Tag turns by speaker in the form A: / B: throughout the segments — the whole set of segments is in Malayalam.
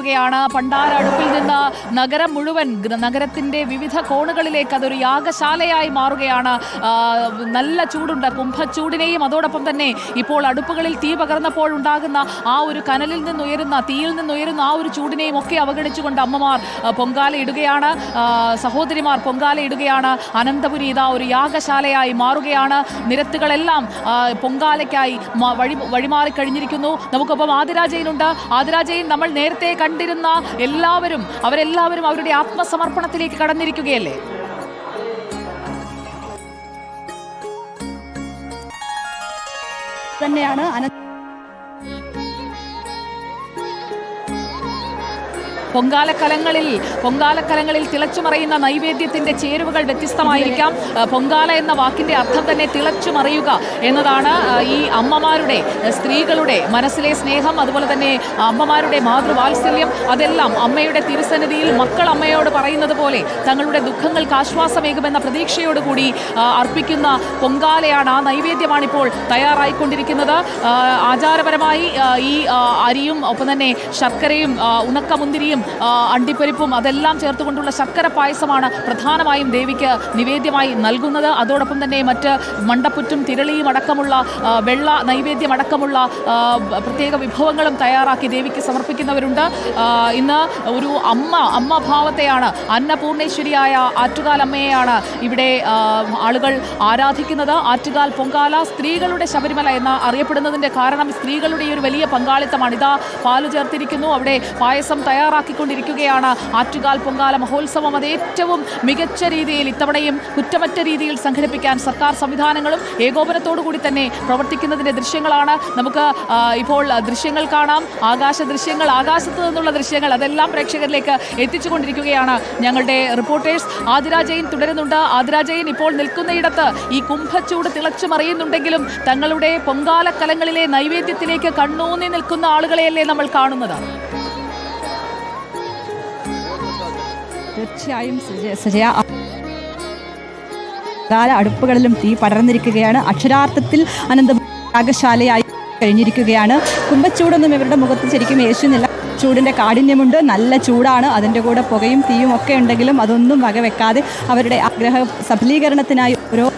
A: കടന്നിരിക്കുകയാണ് പണ്ടാര അടുപ്പിൽ നിന്ന് നഗരം മുഴുവൻ നഗരത്തിന്റെ വിവിധ കോണുകളിലേക്ക് അതൊരു യാഗശാലയായി മാറുകയാണ്. നല്ല ചൂടുണ്ട്. കുംഭച്ചൂടിനെയും അതോടൊപ്പം തന്നെ ഇപ്പോൾ അടുപ്പുകളിൽ തീ പകർന്നപ്പോൾ ഉണ്ടാകുന്ന ആ ഒരു കനലിൽ നിന്നുയരുന്ന തീയിൽ നിന്നുയരുന്ന ആ ഒരു ചൂടിനെയും ഒക്കെ അവഗണിച്ചുകൊണ്ട് അമ്മമാർ പൊങ്കാല ഇടുകയാണ്. സഹോദരിമാർ പൊങ്കാല ഇടുകയാണ്. അനന്തപുരി ഇതാ ഒരു യാഗശാലയായി മാറുകയാണ്. നിരത്തുകളെല്ലാം പൊങ്കാലയ്ക്കായി വഴി വഴിമാറി കഴിഞ്ഞിരിക്കുന്നു. നമുക്കൊപ്പം ആദിരാജയിലുണ്ട്. ആദിരാജയിൽ നമ്മൾ നേരത്തെ കണ്ടിരുന്ന എല്ലാവരും അവരെല്ലാവരും അവരുടെ ആത്മസമർപ്പണത്തിലേക്ക് കടന്നിരിക്കുകയല്ലേ?
B: തന്നെയാണ് അനന്ത
A: പൊങ്കാലക്കലങ്ങളിൽ പൊങ്കാലക്കലങ്ങളിൽ തിളച്ചുമറിയുന്ന നൈവേദ്യത്തിന്റെ ചേരുവകൾ വ്യത്യസ്തമായിരിക്കാം. പൊങ്കാല എന്ന വാക്കിന്റെ അർത്ഥം തന്നെ തിളച്ചുമറിയുക എന്നതാണ് ഈ അമ്മമാരുടെ സ്ത്രീകളുടെ മനസ്സിലെ സ്നേഹം അതുപോലെ തന്നെ അമ്മമാരുടെ മാതൃവാത്സല്യം. അതെല്ലാം അമ്മയുടെ തിരുസന്നിധിയിൽ മക്കൾ അമ്മയോട് പറയുന്നത് പോലെ തങ്ങളുടെ ദുഃഖങ്ങൾക്ക് ആശ്വാസമേകുമെന്ന പ്രതീക്ഷയോടുകൂടി അർപ്പിക്കുന്ന പൊങ്കാലയാണ് ആ നൈവേദ്യമാണ് ഇപ്പോൾ തയ്യാറായിക്കൊണ്ടിരിക്കുന്നത് ആചാരപരമായി ഈ അരിയും ഒപ്പം തന്നെ ശർക്കരയും ഉണക്കമുന്തിരിയും ആ, അണ്ടിപ്പരിപ്പും അതെല്ലാം ചേർത്തുകൊണ്ടുള്ള ശർക്കര പായസമാണ് പ്രധാനമായും ദേവിക്ക് നിവേദ്യമായി നൽകുന്നത്. അതോടൊപ്പം തന്നെ മറ്റ് മണ്ടപ്പുറ്റും തിരളിയും അടക്കമുള്ള വെള്ള നൈവേദ്യം അടക്കമുള്ള പ്രത്യേക വിഭവങ്ങളും തയ്യാറാക്കി ദേവിക്ക് സമർപ്പിക്കുന്നവരുണ്ട്. ഇന്ന് ഒരു അമ്മ അമ്മ ഭാവത്തെയാണ് അന്നപൂർണേശ്വരിയായ ആറ്റുകാലമ്മയെയാണ് ഇവിടെ ആളുകൾ ആരാധിക്കുന്നത്. ആറ്റുകാൽ പൊങ്കാല സ്ത്രീകളുടെ ശബരിമല എന്ന അറിയപ്പെടുന്നതിന്റെ കാരണം സ്ത്രീകളുടെ ഈ ഒരു വലിയ പങ്കാളിത്തമാണ്. ഇതാ പാൽ ചേർത്തിരിക്കുന്നു. അവിടെ പായസം തയ്യാറാക്കിക്കൊണ്ടിരിക്കുകയാണ് ആറ്റുകാൽ പൊങ്കാല മഹോത്സവം അത് ഏറ്റവും മികച്ച രീതിയിൽ ഇത്തവണയും കുറ്റമറ്റ രീതിയിൽ സംഘടിപ്പിക്കാൻ സർക്കാർ സംവിധാനങ്ങളും ഏകോപനത്തോടു കൂടി തന്നെ പ്രവർത്തിക്കുന്നതിന്റെ ദൃശ്യങ്ങളാണ്. നമുക്ക് ഇപ്പോൾ ദൃശ്യങ്ങൾ കാണാം. ആകാശ ദൃശ്യങ്ങൾ ആകാശത്ത് നിന്നുള്ള ദൃശ്യങ്ങൾ അതെല്ലാം പ്രേക്ഷകരിലേക്ക് എത്തിച്ചുകൊണ്ടിരിക്കുകയാണ്. ഞങ്ങളുടെ റിപ്പോർട്ടേഴ്സ് ആതിരാജയൻ തുടരുന്നുണ്ട്. ആതിരാജയൻ ഇപ്പോൾ നിൽക്കുന്നയിടത്ത് ഈ കുംഭച്ചൂട് തിളച്ചു മറിയുന്നുണ്ടെങ്കിലും തങ്ങളുടെ പൊങ്കാല കലങ്ങളിലെ നൈവേദ്യത്തിലേക്ക് കണ്ണൂന്നി നിൽക്കുന്ന ആളുകളെയല്ലേ നമ്മൾ കാണുന്നത്?
B: തീർച്ചയായും സുജയ- കാല അടുപ്പുകളിലും തീ പടർന്നിരിക്കുകയാണ്. അക്ഷരാർത്ഥത്തിൽ അനന്ത രാഗശാലയായി കഴിഞ്ഞിരിക്കുകയാണ്. കുമ്പച്ചൂടൊന്നും ഇവരുടെ മുഖത്ത് ശരിക്കും യേശുന്നില്ല ചൂടിന്റെ കാഠിന്യമുണ്ട്. നല്ല ചൂടാണ്. അതിന്റെ കൂടെ പുകയും തീയും ഒക്കെ ഉണ്ടെങ്കിലും അതൊന്നും വകവെക്കാതെ അവരുടെ ആഗ്രഹ സഫലീകരണത്തിനായി ഓരോ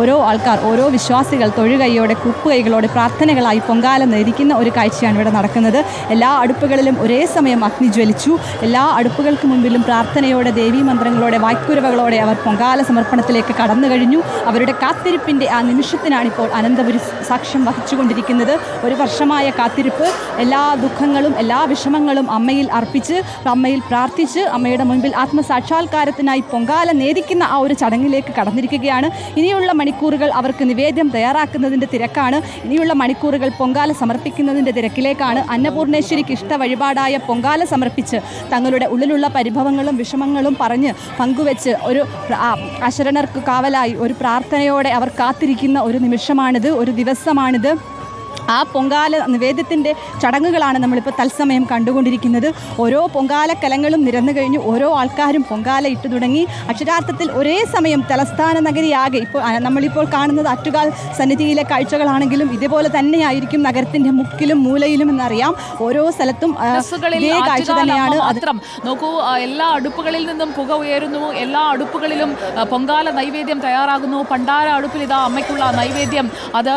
B: ഓരോ ആൾക്കാർ ഓരോ വിശ്വാസികൾ തൊഴുകൈയോടെ കുപ്പുകൈകളോടെ പ്രാർത്ഥനകളായി പൊങ്കാല നേരിക്കുന്ന ഒരു കാഴ്ചയാണ് ഇവിടെ നടക്കുന്നത്. എല്ലാ അടുപ്പുകളിലും ഒരേ സമയം അഗ്നി ജ്വലിച്ചു. എല്ലാ അടുപ്പുകൾക്ക് മുമ്പിലും പ്രാർത്ഥനയോടെ ദേവീ മന്ത്രങ്ങളോടെ വായ്ക്കുരവകളോടെ അവർ പൊങ്കാല സമർപ്പണത്തിലേക്ക് കടന്നു കഴിഞ്ഞു. അവരുടെ കാത്തിരിപ്പിന്റെ ആ നിമിഷത്തിനാണിപ്പോൾ അനന്തപുരി സാക്ഷ്യം വഹിച്ചുകൊണ്ടിരിക്കുന്നത്. ഒരു വർഷമായ കാത്തിരിപ്പ്. എല്ലാ ദുഃഖങ്ങളും എല്ലാ വിഷമങ്ങളും അമ്മയിൽ അർപ്പിച്ച് അമ്മയിൽ പ്രാർത്ഥിച്ച് അമ്മയുടെ മുൻപിൽ ആത്മസാക്ഷാത്കാരത്തിനായി പൊങ്കാല നേദിക്കുന്ന ആ ഒരു ചടങ്ങിലേക്ക് കടന്നിരിക്കുകയാണ്. ഇനിയുള്ള മണിക്കൂറുകൾ അവർക്ക് നിവേദ്യം തയ്യാറാക്കുന്നതിന്റെ തിരക്കാണ്. ഇനിയുള്ള മണിക്കൂറുകൾ പൊങ്കാല സമർപ്പിക്കുന്നതിന്റെ തിരക്കിലേക്കാണ്. അന്നപൂർണേശ്വരിക്ക് ഇഷ്ട വഴിപാടായ പൊങ്കാല സമർപ്പിച്ച് തങ്ങളുടെ ഉള്ളിലുള്ള പരിഭവങ്ങളും വിഷമങ്ങളും പറഞ്ഞ് പങ്കുവെച്ച് ഒരു അശരണർക്ക് കാവലായി ഒരു പ്രാർത്ഥനയോടെ അവർ കാത്തിരിക്കുന്ന ഒരു നിമിഷമാണിത് ഒരു ദിവസമാണിത്. ആ പൊങ്കാല നിവേദ്യത്തിന്റെ ചടങ്ങുകളാണ് നമ്മളിപ്പോൾ തത്സമയം കണ്ടുകൊണ്ടിരിക്കുന്നത്. ഓരോ പൊങ്കാല കലങ്ങളും നിരന്നു കഴിഞ്ഞു ഓരോ ആൾക്കാരും പൊങ്കാല ഇട്ടു തുടങ്ങി. അക്ഷരാർത്ഥത്തിൽ ഒരേ സമയം തലസ്ഥാന നഗരിയാകെ ഇപ്പോൾ നമ്മളിപ്പോൾ കാണുന്നത് അറ്റുകാൽ സന്നിധിയിലെ കാഴ്ചകളാണെങ്കിലും ഇതുപോലെ തന്നെയായിരിക്കും നഗരത്തിന്റെ മുക്കിലും മൂലയിലും എന്നറിയാം. ഓരോ സ്ഥലത്തും കാഴ്ച തന്നെയാണ്.
A: മാത്രം. നോക്കൂ എല്ലാ അടുപ്പുകളിൽ നിന്നും പുക ഉയരുന്നു. എല്ലാ അടുപ്പുകളിലും പൊങ്കാല നൈവേദ്യം തയ്യാറാകുന്നു. പണ്ടാര അടുപ്പിൽ ഇതാ അമ്മയ്ക്കുള്ള നൈവേദ്യം അത്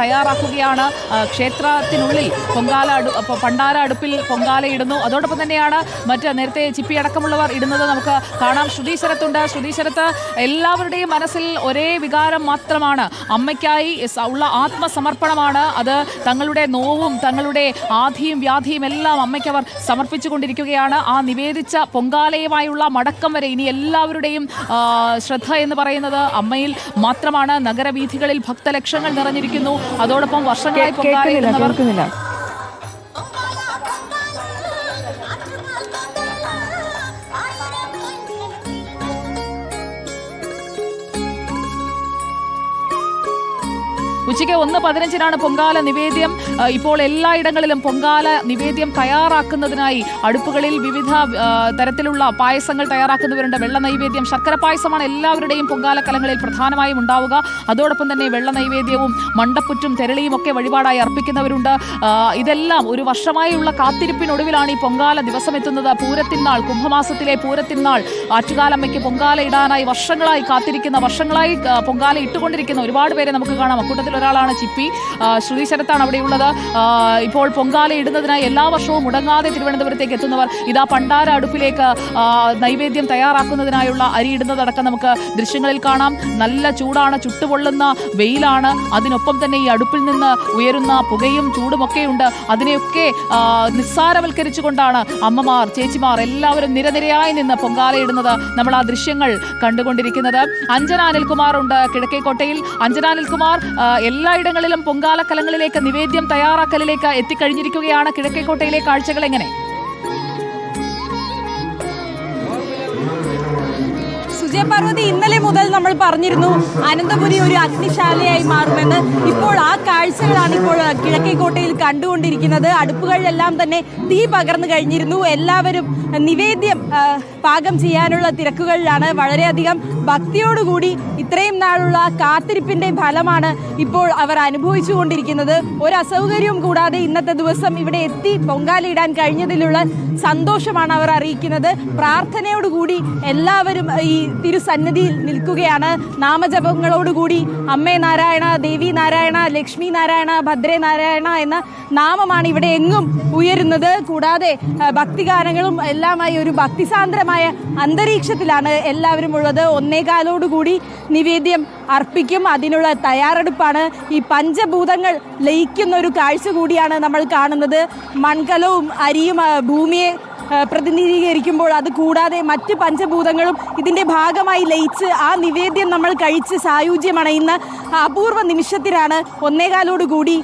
A: തയ്യാറാക്കുകയാണ്. ക്ഷേത്രത്തിനുള്ളിൽ പൊങ്കാല അടു പണ്ടാര അടുപ്പിൽ പൊങ്കാല ഇടുന്നു. അതോടൊപ്പം തന്നെയാണ് മറ്റ് നേരത്തെ ചിപ്പി അടക്കമുള്ളവർ ഇടുന്നത് നമുക്ക് കാണാം. ശ്രുതി ശരത്തുണ്ട് ശ്രുതി ശരത്ത് എല്ലാവരുടെയും മനസ്സിൽ ഒരേ വികാരം മാത്രമാണ്. അമ്മയ്ക്കായി ഉള്ള ആത്മസമർപ്പണമാണ് അത്. തങ്ങളുടെ നോവും തങ്ങളുടെ ആധിയും വ്യാധിയും എല്ലാം അമ്മയ്ക്കവർ സമർപ്പിച്ചുകൊണ്ടിരിക്കുകയാണ്. ആ നിവേദിച്ച പൊങ്കാലയുമായുള്ള മടക്കം വരെ ഇനി എല്ലാവരുടെയും ശ്രദ്ധ എന്ന് പറയുന്നത് അമ്മയിൽ മാത്രമാണ്. നഗരവീഥികളിൽ ഭക്തലക്ഷങ്ങൾ നിറഞ്ഞിരിക്കുന്നു. അതോടൊപ്പം വർഷങ്ങളായി
C: കേൾക്കുന്നില്ല കേൾക്കുന്നില്ല.
A: ഉച്ചയ്ക്ക് ഒന്ന് പതിനഞ്ചിനാണ് പൊങ്കാല നിവേദ്യം. ഇപ്പോൾ എല്ലായിടങ്ങളിലും പൊങ്കാല നിവേദ്യം തയ്യാറാക്കുന്നതിനായി അടുപ്പുകളിൽ വിവിധ തരത്തിലുള്ള പായസങ്ങൾ തയ്യാറാക്കുന്നവരുണ്ട്. വെള്ള നൈവേദ്യം ശർക്കര പായസമാണ് എല്ലാവരുടെയും പൊങ്കാല കലങ്ങളിൽ പ്രധാനമായും ഉണ്ടാവുക. അതോടൊപ്പം തന്നെ വെള്ള നൈവേദ്യവും മണ്ടപ്പുറ്റും തെരളിയും ഒക്കെ വഴിപാടായി അർപ്പിക്കുന്നവരുണ്ട്. ഇതെല്ലാം ഒരു വർഷമായുള്ള കാത്തിരിപ്പിനൊടുവിലാണ് ഈ പൊങ്കാല ദിവസം എത്തുന്നത്. പൂരത്തിനാൾ കുംഭമാസത്തിലെ പൂരത്തിനാൾ ആറ്റുകാലമ്മയ്ക്ക് പൊങ്കാല ഇടാനായി വർഷങ്ങളായി കാത്തിരിക്കുന്ന വർഷങ്ങളായി പൊങ്കാല ഇട്ടുകൊണ്ടിരിക്കുന്ന ഒരുപാട് പേരെ നമുക്ക് കാണാം. അക്കൂട്ടത്തിൽ ഒരാളാണ് ചിപ്പി. ശ്രുതിശരത്താണ് ശ്രുതി അവിടെയുള്ളത്. ഇപ്പോൾ പൊങ്കാല ഇടുന്നതിനായി എല്ലാ വർഷവും മുടങ്ങാതെ തിരുവനന്തപുരത്തേക്ക് എത്തുന്നവർ ഇതാ പണ്ടാര അടുപ്പിലേക്ക് നൈവേദ്യം തയ്യാറാക്കുന്നതിനായുള്ള അരി ഇടുന്നതടക്കം നമുക്ക് ദൃശ്യങ്ങളിൽ കാണാം. നല്ല ചൂടാണ് ചുട്ടുപൊള്ളുന്ന വെയിലാണ്. അതിനൊപ്പം തന്നെ ഈ അടുപ്പിൽ നിന്ന് ഉയരുന്ന പുകയും ചൂടുമൊക്കെയുണ്ട്. അതിനെയൊക്കെ നിസ്സാരവൽക്കരിച്ചുകൊണ്ടാണ് അമ്മമാർ ചേച്ചിമാർ എല്ലാവരും നിരനിരയായി നിന്ന് പൊങ്കാലയിടുന്നത് നമ്മൾ ആ ദൃശ്യങ്ങൾ കണ്ടുകൊണ്ടിരിക്കുന്നത്. അഞ്ജന അനിൽകുമാർ ഉണ്ട് കിഴക്കേക്കോട്ടയിൽ. അഞ്ജന അനിൽകുമാർ എല്ലായിടങ്ങളിലും പൊങ്കാല കലങ്ങളിലേക്ക് നിവേദ്യം തയ്യാറാക്കലിലേക്ക് എത്തിക്കഴിഞ്ഞിരിക്കുകയാണ്. കിഴക്കേക്കോട്ടയിലെ കാഴ്ചകൾ എങ്ങനെ?
D: വിജയ പാർവതി ഇന്നലെ മുതൽ നമ്മൾ പറഞ്ഞിരുന്നു അനന്തപുരി ഒരു അഗ്നിശാലയായി മാറുമെന്ന്. ഇപ്പോൾ ആ കാഴ്ചകളാണ് ഇപ്പോൾ കിഴക്കേക്കോട്ടയിൽ കണ്ടുകൊണ്ടിരിക്കുന്നത്. അടുപ്പുകളിലെല്ലാം തന്നെ തീ പകർന്നു കഴിഞ്ഞിരുന്നു. എല്ലാവരും നിവേദ്യം പാകം ചെയ്യാനുള്ള തിരക്കുകളിലാണ്. വളരെയധികം ഭക്തിയോടുകൂടി ഇത്രയും നാളുള്ള കാത്തിരിപ്പിന്റെ ഫലമാണ് ഇപ്പോൾ അവർ അനുഭവിച്ചുകൊണ്ടിരിക്കുന്നത് ഒരു അസൗകര്യവും കൂടാതെ ഇന്നത്തെ ദിവസം ഇവിടെ എത്തി പൊങ്കാലയിടാൻ കഴിഞ്ഞതിലുള്ള സന്തോഷമാണ് അവർ അറിയിക്കുന്നത്. പ്രാർത്ഥനയോടുകൂടി എല്ലാവരും ഈ തിരുസന്നിധിയിൽ നിൽക്കുകയാണ്. നാമജപങ്ങളോടുകൂടി അമ്മേ നാരായണ ദേവി നാരായണ ലക്ഷ്മി നാരായണ ഭദ്രേ നാരായണ എന്ന നാമമാണ് ഇവിടെ എങ്ങും ഉയരുന്നത്. കൂടാതെ ഭക്തിഗാനങ്ങളും എല്ലാമായി ഒരു ഭക്തിസാന്ദ്രമായ അന്തരീക്ഷത്തിലാണ് എല്ലാവരും ഉള്ളത്. ഒന്നേകാലോടുകൂടി നിവേദ്യം അർപ്പിക്കും. അതിനുള്ള തയ്യാറെടുപ്പാണ്. ഈ പഞ്ചഭൂതങ്ങൾ ലയിക്കുന്ന ഒരു കാഴ്ച കൂടിയാണ് നമ്മൾ കാണുന്നത്. മൺകലവും അരിയും ഭൂമിയെ പ്രതിനിധീകരിക്കുമ്പോൾ അത് കൂടാതെ മറ്റ് പഞ്ചഭൂതങ്ങളും ഇതിന്റെ ഭാഗമായി ലയിച്ച് ആ നിവേദ്യം നമ്മൾ കഴിച്ച് സായുജ്യമണയുന്ന അപൂർവ നിമിഷത്തിലാണ് ഒന്നേകാലോട് കൂടി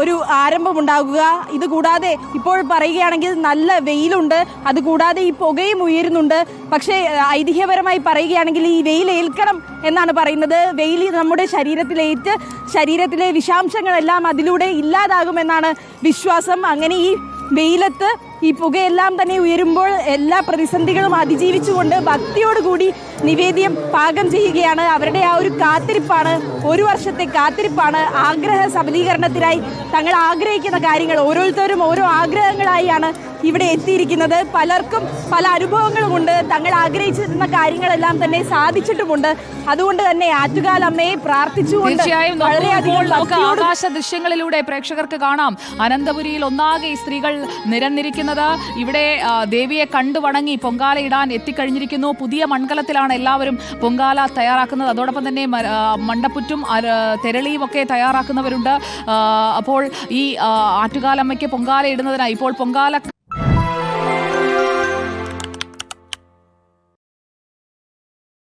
D: ഒരു ആരംഭമുണ്ടാകുക. ഇത് കൂടാതെ ഇപ്പോൾ പറയുകയാണെങ്കിൽ നല്ല വെയിലുണ്ട്. അതുകൂടാതെ ഈ പുകയും ഉയരുന്നുണ്ട്. പക്ഷേ ഐതിഹ്യപരമായി പറയുകയാണെങ്കിൽ ഈ വെയിൽ ഏൽക്കണം എന്നാണ് പറയുന്നത്. വെയിൽ നമ്മുടെ ശരീരത്തിലേറ്റ് ശരീരത്തിലെ വിഷാംശങ്ങളെല്ലാം അതിലൂടെ ഇല്ലാതാകുമെന്നാണ് വിശ്വാസം. അങ്ങനെ ഈ വെയിലത്ത് ഈ പുകയെല്ലാം തന്നെ ഉയരുമ്പോൾ എല്ലാ പ്രതിസന്ധികളും അതിജീവിച്ചുകൊണ്ട് ഭക്തിയോടുകൂടി നിവേദ്യം പാകം ചെയ്യുകയാണ്. അവരുടെ ആ ഒരു കാത്തിരിപ്പാണ് ഒരു വർഷത്തെ കാത്തിരിപ്പാണ് ആഗ്രഹ സബലീകരണത്തിനായി തങ്ങൾ ആഗ്രഹിക്കുന്ന കാര്യങ്ങൾ. ഓരോരുത്തരും ഓരോ ആഗ്രഹങ്ങളായാണ് ഇവിടെ എത്തിയിരിക്കുന്നത്. പലർക്കും പല അനുഭവങ്ങളുമുണ്ട്. തങ്ങൾ ആഗ്രഹിച്ചിരുന്ന കാര്യങ്ങളെല്ലാം തന്നെ സാധിച്ചിട്ടുമുണ്ട്. അതുകൊണ്ട് തന്നെ ആറ്റുകാലമ്മയെ പ്രാർത്ഥിച്ചുകൊണ്ട്
A: നമുക്ക് ആകാശ ദൃശ്യങ്ങളിലൂടെ പ്രേക്ഷകർക്ക് കാണാം. അനന്തപുരിയിൽ ഒന്നാകെ സ്ത്രീകൾ സ്ത്രീകൾ നിരന്നിരിക്കുന്നത് ഇവിടെ ദേവിയെ കണ്ടു വണങ്ങി പൊങ്കാല ഇടാൻ എത്തിക്കഴിഞ്ഞിരിക്കുന്നു. പുതിയ മൺകലത്തിലാണ് എല്ലാവരും പൊങ്കാല തയ്യാറാക്കുന്നത്. അതോടൊപ്പം തന്നെ മണ്ടപ്പുറ്റും തെരളിയും ഒക്കെ തയ്യാറാക്കുന്നവരുണ്ട്. അപ്പോൾ ഈ ആറ്റുകാലമ്മയ്ക്ക് പൊങ്കാല ഇടുന്നതിനായി ഇപ്പോൾ പൊങ്കാല